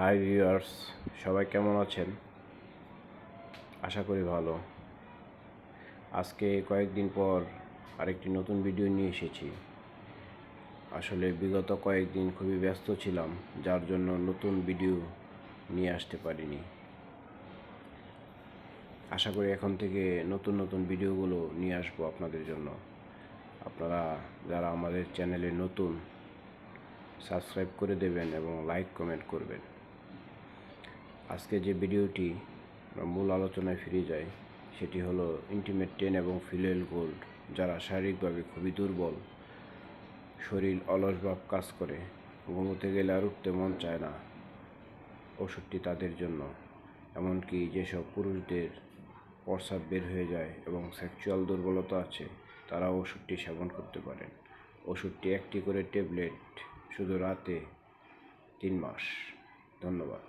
Hi viewers সবাই কেমন আছেন? আশা করি ভালো। আজকে কয়েকদিন পর আরেকটি নতুন ভিডিও নিয়ে এসেছি। আসলে বিগত কয়েকদিন খুবই ব্যস্ত ছিলাম, যার জন্য নতুন ভিডিও নিয়ে আসতে পারিনি। আশা করি এখন থেকে নতুন নতুন ভিডিওগুলো নিয়ে আসব আপনাদের জন্য। আপনারা যারা আমাদের চ্যানেলে নতুন সাবস্ক্রাইব করে দেবেন এবং লাইক কমেন্ট করবেন। আজকে যে ভিডিওটি মূল আলোচনায় ফিরে যাই, সেটি হলো ইন্টিমেট টেন এবং ফিলেল গোল্ড যারা শারীরিকভাবে খুবই দুর্বল, শরীর অলসভাব কাজ করে, ঘুমোতে গেলে আর উঠতে মন চায় না ওষুধটি তাদের জন্য। এমনকি যেসব পুরুষদের প্রস্রাব বের হয়ে যায় এবং সেক্সুয়াল দুর্বলতা আছে তারা ওষুধটি সেবন করতে পারেন। ওষুধটি একটি করে ট্যাবলেট শুধু রাতে তিন মাস। ধন্যবাদ।